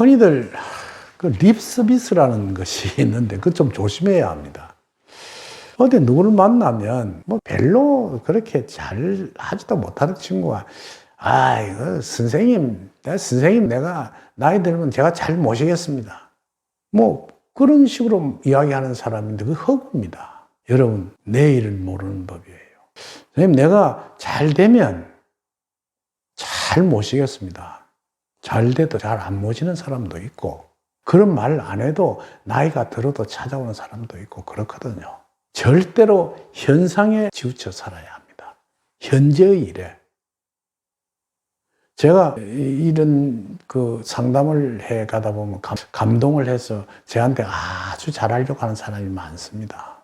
흔히들 그 립서비스라는 것이 있는데 그거 좀 조심해야 합니다. 어디 누구를 만나면 뭐 별로 그렇게 잘 하지도 못하는 친구가 아, 이거 선생님, 내가 선생님 내가 나이 들면 제가 잘 모시겠습니다. 뭐 그런 식으로 이야기하는 사람인데 그 허구입니다. 여러분 내일을 모르는 법이에요. 선생님 내가 잘 되면 잘 모시겠습니다. 잘 돼도 잘 안 모시는 사람도 있고 그런 말 안 해도 나이가 들어도 찾아오는 사람도 있고 그렇거든요. 절대로 현상에 치우쳐 살아야 합니다. 현재의 일에. 제가 이런 그 상담을 해 가다 보면 감, 감동을 해서 저한테 아주 잘하려고 하는 사람이 많습니다.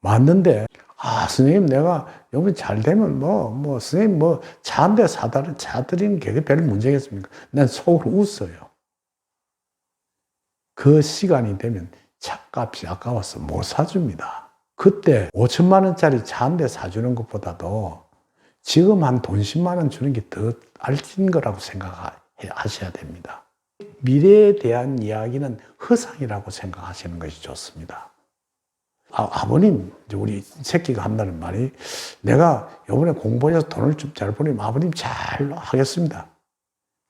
맞는데, 아, 선생님, 내가 여기 잘 되면 뭐, 뭐, 선생님 뭐, 차 한 대 사다, 차 드리는 게 별 문제겠습니까? 난 속으로 웃어요. 그 시간이 되면 차값이 아까워서 못 사줍니다. 그때 5천만 원짜리 차 한 대 사주는 것보다도 지금 한 돈 10만 원 주는 게 더 알찐 거라고 생각하셔야 됩니다. 미래에 대한 이야기는 허상이라고 생각하시는 것이 좋습니다. 아, 버님 우리 새끼가 한다는 말이 내가 이번에 공부해서 돈을 좀잘 버리면 아버님 잘 하겠습니다.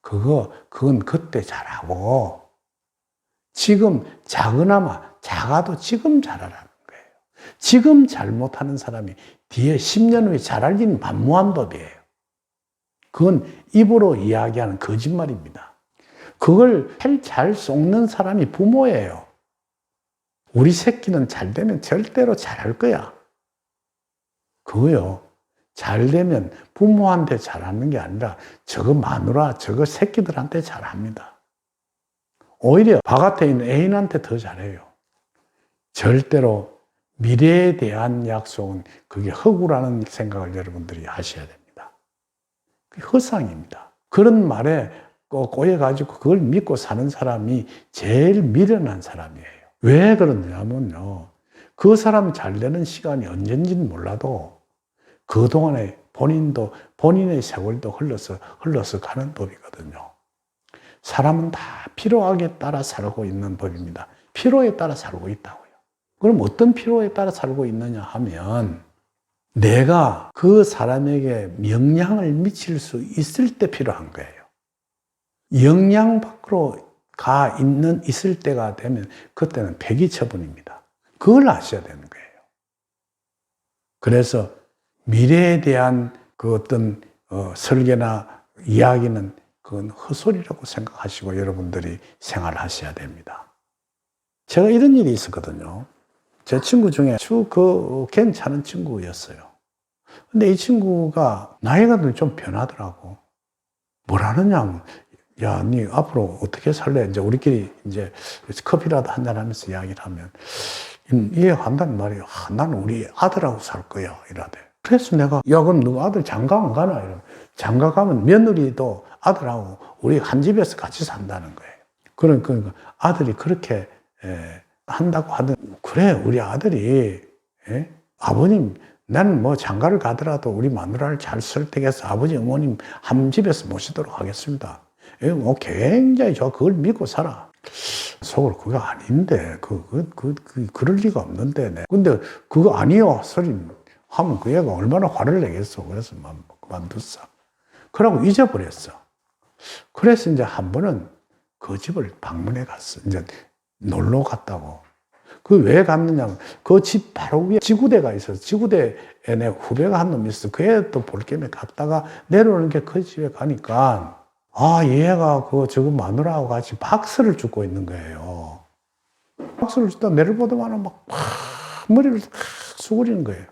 그거, 그건 그때 잘하고 지금 작으나마 작아도 지금 잘하라는 거예요. 지금 잘못하는 사람이 뒤에 10년 후에 잘할 일은 만무한 법이에요. 그건 입으로 이야기하는 거짓말입니다. 그걸 잘 속는 사람이 부모예요. 우리 새끼는 잘 되면 절대로 잘할 거야. 그거요. 잘 되면 부모한테 잘하는 게 아니라 저거 마누라, 저거 새끼들한테 잘합니다. 오히려 바깥에 있는 애인한테 더 잘해요. 절대로 미래에 대한 약속은 그게 허구라는 생각을 여러분들이 하셔야 됩니다. 허상입니다. 그런 말에 꼭 꼬여가지고 그걸 믿고 사는 사람이 제일 미련한 사람이에요. 왜 그러냐면요. 그 사람 잘 되는 시간이 언젠지는 몰라도 그동안에 본인도 본인의 세월도 흘러서 흘러서 가는 법이거든요. 사람은 다 필요하게 따라 살고 있는 법입니다. 필요에 따라 살고 있다고요. 그럼 어떤 필요에 따라 살고 있느냐 하면 내가 그 사람에게 영향을 미칠 수 있을 때 필요한 거예요. 영향 밖으로 가 있는 있을 때가 되면 그때는 폐기 처분입니다. 그걸 아셔야 되는 거예요. 그래서 미래에 대한 그 어떤 어, 설계나 이야기는 그건 헛소리라고 생각하시고 여러분들이 생활하셔야 됩니다. 제가 이런 일이 있었거든요. 제 친구 중에 아주 그 괜찮은 친구였어요. 근데 이 친구가 나이가 좀 변하더라고. 뭐라느냐 야, 니 앞으로 어떻게 살래? 이제 우리끼리 이제 커피라도 한잔 하면서 이야기를 하면 이해한다는 말이에요. 아, 나는 우리 아들하고 살 거야. 이러대. 그래서 내가 야, 그럼 너 아들 장가 안 가나? 이러 장가 가면 며느리도 아들하고 우리 한 집에서 같이 산다는 거예요. 그러니까 아들이 그렇게 에, 한다고 하든 그래 우리 아들이 에? 아버님 나는 뭐 장가를 가더라도 우리 마누라를 잘 설득해서 아버지 어머님 한 집에서 모시도록 하겠습니다. 뭐 굉장히 저 그걸 믿고 살아. 속으로 그거 아닌데 그, 그, 그, 그 그럴 리가 없는데 네. 근데 그거 아니요 소리 하면 그 애가 얼마나 화를 내겠어. 그래서 그만뒀어. 그러고 잊어버렸어. 그래서 이제 한 번은 그 집을 방문해 갔어. 이제 놀러 갔다고. 그 왜 갔느냐 그 집 바로 위에 지구대가 있어서 지구대에 내 후배가 한 놈이 있어. 그 애 또 볼 겸에 갔다가 내려오는 게 그 집에 가니까 아, 얘가 그 저거 마누라하고 같이 박스를 줍고 있는 거예요. 박스를 줍다 내려보더만은 막, 팍, 머리를 탁 수그리는 거예요.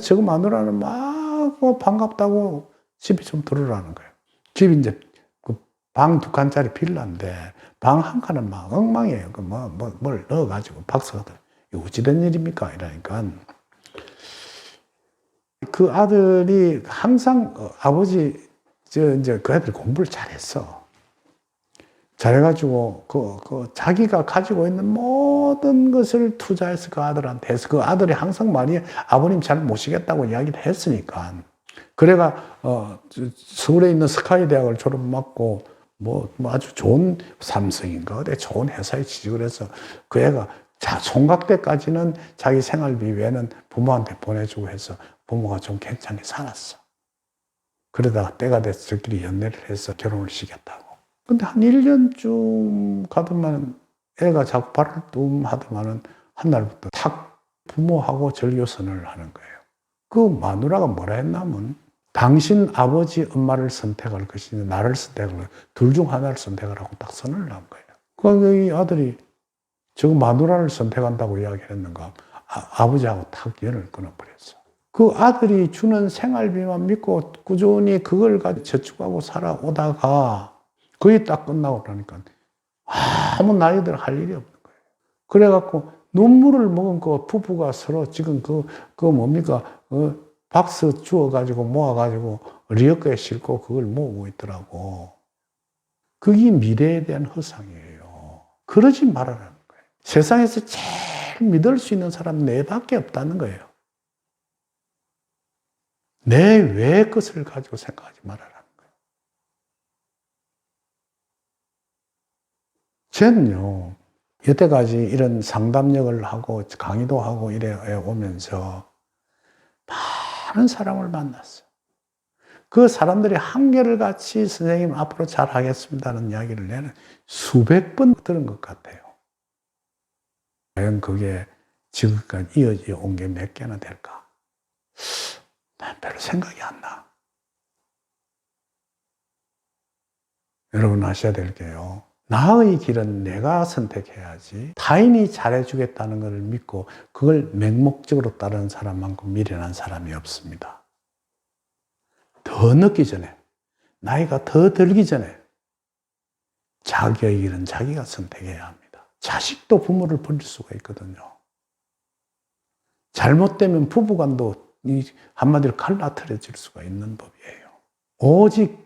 저거 마누라는 막뭐 반갑다고 집에 좀 들어라는 거예요. 집이 이제 그방두 칸짜리 빌라인데 방 한 칸은 막 엉망이에요. 그 뭐, 뭐, 뭘 넣어가지고 박스가 이거 어찌된 일입니까? 이러니까. 그 아들이 항상 어, 아버지 저 이제 그 애들 공부를 잘했어. 잘해가지고 그, 그 자기가 가지고 있는 모든 것을 투자해서 그 아들한테 해서 그 아들이 항상 말이 아버님 잘 모시겠다고 이야기를 했으니까. 그래가 어, 서울에 있는 스카이 대학을 졸업 맞고 뭐, 뭐 아주 좋은 삼성인가 어디 좋은 회사에 취직을 해서 그 애가 자, 총각 때까지는 자기 생활비 외에는 부모한테 보내주고 해서 부모가 좀 괜찮게 살았어. 그러다가 때가 저끼리 연애를 해서 결혼을 시켰다고. 근데 한 1년쯤 가더만 애가 자꾸 발을 뚱 하더만은 한 날부터 탁 부모하고 절교선을 하는 거예요. 그 마누라가 뭐라 했냐면 당신 아버지 엄마를 선택할 것이냐 나를 선택할 둘 중 하나를 선택하라고 딱 선언을 한 거예요. 그이 아들이 저 마누라를 선택한다고 이야기했는가 아, 아버지하고 탁 연을 끊어버렸어. 그 아들이 주는 생활비만 믿고 꾸준히 그걸 가지고 저축하고 살아오다가 거의 딱 끝나고 그러니까 아무 나이들 할 일이 없는 거예요. 그래갖고 눈물을 먹은 그 부부가 서로 지금 그, 그 뭡니까, 어, 박스 주워가지고 모아가지고 리어크에 싣고 그걸 모으고 있더라고. 그게 미래에 대한 허상이에요. 그러지 말아라는 거예요. 세상에서 제일 믿을 수 있는 사람 내밖에 없다는 거예요. 내 외의 것을 가지고 생각하지 말아라는 거예요. 저는요, 여태까지 이런 상담력을 하고 강의도 하고 이래 오면서 많은 사람을 만났어요. 그 사람들이 한결을 같이 선생님 앞으로 잘 하겠습니다는 이야기를 내는 수백 번 들은 것 같아요. 과연 그게 지금까지 이어져 온 게 몇 개나 될까? 난 별로 생각이 안 나. 여러분 아셔야 될 게요. 나의 길은 내가 선택해야지. 타인이 잘해주겠다는 것을 믿고 그걸 맹목적으로 따르는 사람만큼 미련한 사람이 없습니다. 더 늦기 전에, 나이가 더 들기 전에 자기의 길은 자기가 선택해야 합니다. 자식도 부모를 버릴 수가 있거든요. 잘못되면 부부간도 한마디로 갈라트려질 수가 있는 법이에요. 오직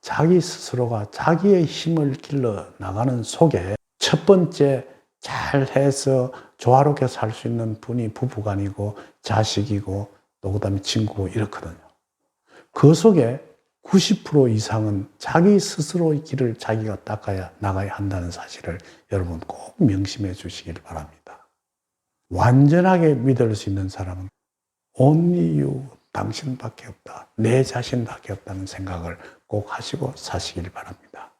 자기 스스로가 자기의 힘을 길러 나가는 속에 첫 번째 잘 해서 조화롭게 살 수 있는 분이 부부간이고 자식이고 또 그다음에 친구고 이렇거든요. 그 속에 90% 이상은 자기 스스로의 길을 자기가 닦아야 나가야 한다는 사실을 여러분 꼭 명심해 주시길 바랍니다. 완전하게 믿을 수 있는 사람은 only you 당신밖에 없다. 내 자신밖에 없다는 생각을 꼭 하시고 사시길 바랍니다.